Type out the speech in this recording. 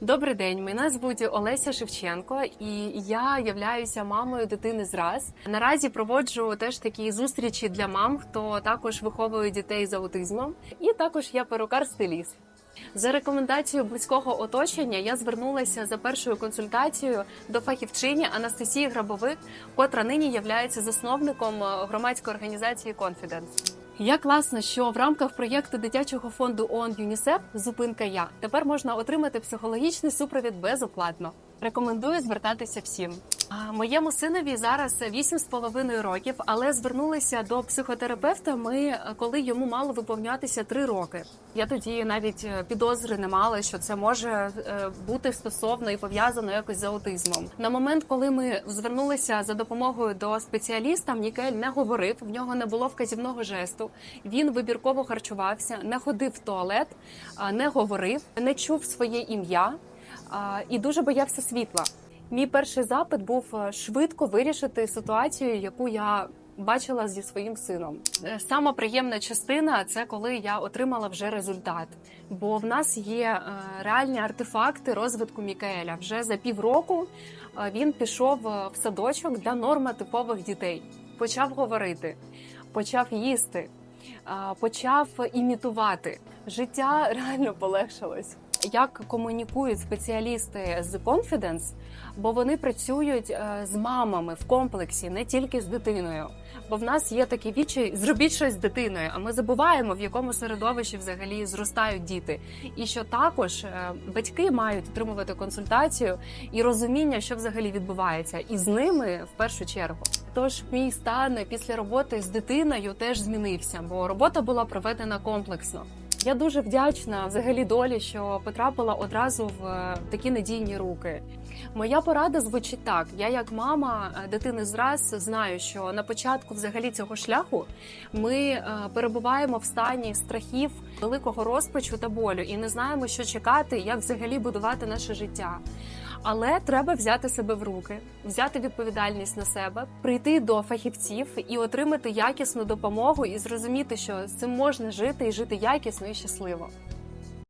Добрий день, мене звуть Олеся Шевченко, і я являюся мамою дитини зраз. Наразі проводжу теж такі зустрічі для мам, хто також виховує дітей з аутизмом, і також я перукар-стиліст. За рекомендацією близького оточення я звернулася за першою консультацією до фахівчині Анастасії Грабовик, котра нині є засновником е, громадської організації Confidence. Як класно, що в рамках проєкту дитячого фонду ООН ЮНІСЕФ Зупинка Я тепер можна отримати психологічний супровід безоплатно. Рекомендую звертатися всім. Моєму синові зараз 8,5 років, але звернулися до психотерапевта. Ми коли йому мало виповнятися 3 роки. Я тоді навіть е, підозри не мала, що це може е, бути стосовно і пов'язано якось з аутизмом. На момент, коли ми звернулися за допомогою до спеціаліста, Нікель не говорив, в нього не було вказівного жесту. Він вибірково харчувався, не ходив в туалет, не говорив, не чув своє ім'я і дуже боявся світла. Мій перший запит був е, швидко вирішити ситуацію, яку я бачила зі своїм сином. Е, Сама приємна частина це коли я отримала вже результат. Бо в нас є е, реальні артефакти розвитку Мікаеля. Вже за півроку він пішов в садочок для нормотипових дітей. Почав говорити, почав їсти, почав імітувати. Життя реально полегшилось. Як комунікують спеціалісти з Confidence, бо вони працюють е, з мамами в комплексі, не тільки з дитиною. Бо в нас є такі вічі, зробіть щось з дитиною, а ми забуваємо, в якому середовищі взагалі зростають діти. І що також е, батьки мають отримувати консультацію і розуміння, що взагалі відбувається, і з ними в першу чергу. Тож мій стан після роботи з дитиною теж змінився, бо робота була проведена комплексно. Я дуже вдячна взагалі долі, що потрапила одразу в е, такі надійні руки. Моя порада звучить так: я, як мама е, дитини зраз, знаю, що на початку взагалі цього шляху ми е, перебуваємо в стані страхів, великого розпачу та болю, і не знаємо, що чекати, як взагалі будувати наше життя. Але треба взяти себе в руки, взяти відповідальність на себе, прийти до фахівців і отримати якісну допомогу, і зрозуміти, що з цим можна жити і жити якісно і щасливо.